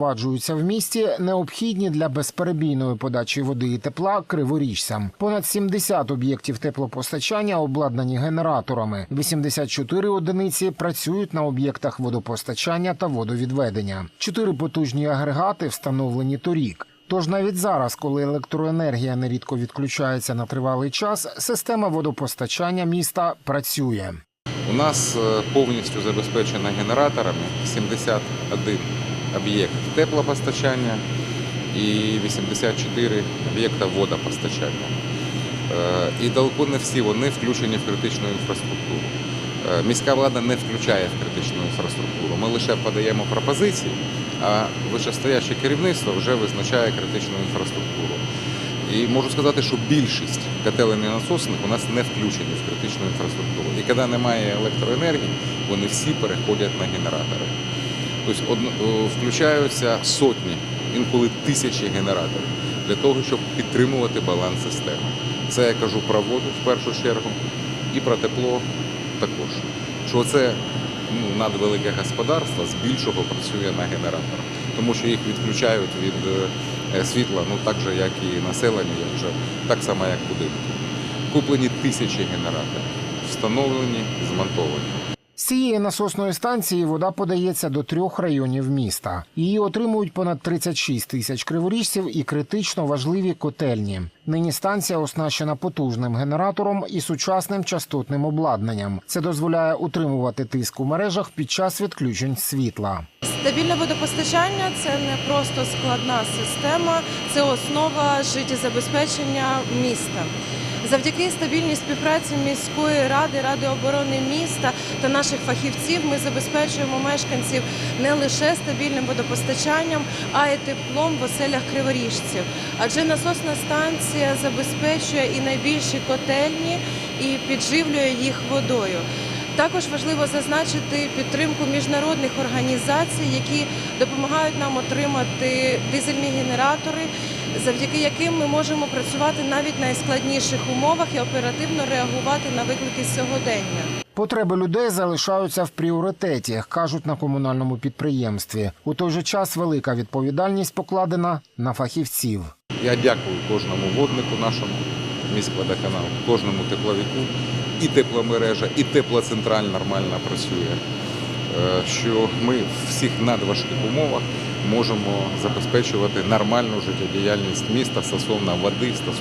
Впроваджуються в місті необхідні для безперебійної подачі води і тепла криворіжцям. Понад 70 об'єктів теплопостачання обладнані генераторами. 84 одиниці працюють на об'єктах водопостачання та водовідведення. Чотири потужні агрегати встановлені торік. Тож навіть зараз, коли електроенергія нерідко відключається на тривалий час, система водопостачання міста працює. У нас е, повністю забезпечено генераторами 71 об'єкт теплопостачання і 84 об'єкта водопостачання. І далеко не всі вони включені в критичну інфраструктуру. Е, Міська влада не включає в критичну інфраструктуру. Ми лише подаємо пропозиції, а вищестояще керівництво вже визначає критичну інфраструктуру. І можу сказати, що більшість котелень і насосних у нас не включені в критичну інфраструктуру. І коли немає електроенергії, вони всі переходять на генератори. Тобто включаються сотні, інколи тисячі генераторів для того, щоб підтримувати баланс системи. Це я кажу про воду в першу чергу і про тепло також. Що це ну, надвелике господарство збільшого працює на генераторах, тому що їх відключають від е, світла, ну так же, як і населення, як так само, як будинки. Куплені тисячі генераторів, встановлені, змонтовані. Цієї насосної станції вода подається до трьох районів міста. Її отримують понад 36 тисяч криворіжців і критично важливі котельні. Нині станція оснащена потужним генератором і сучасним частотним обладнанням. Це дозволяє утримувати тиск у мережах під час відключень світла. Стабільне водопостачання це не просто складна система, це основа життєзабезпечення міста. Завдяки стабільній співпраці міської ради, ради оборони міста та наших фахівців ми забезпечуємо мешканців не лише стабільним водопостачанням, а й теплом в оселях криворіжців. Адже насосна станція забезпечує і найбільші котельні і підживлює їх водою. Також важливо зазначити підтримку міжнародних організацій, які допомагають нам отримати дизельні генератори, завдяки яким ми можемо працювати навіть в найскладніших умовах і оперативно реагувати на виклики сьогодення. Потреби людей залишаються в пріоритеті, кажуть на комунальному підприємстві. У той же час велика відповідальність покладена на фахівців. Я дякую кожному воднику нашому міськводоканалу, кожному тепловіку. І тепломережа, і теплоцентраль нормально працює. Е, Що ми в всіх надважких умовах можемо забезпечувати нормальну життєдіяльність міста стосовно води, стосовно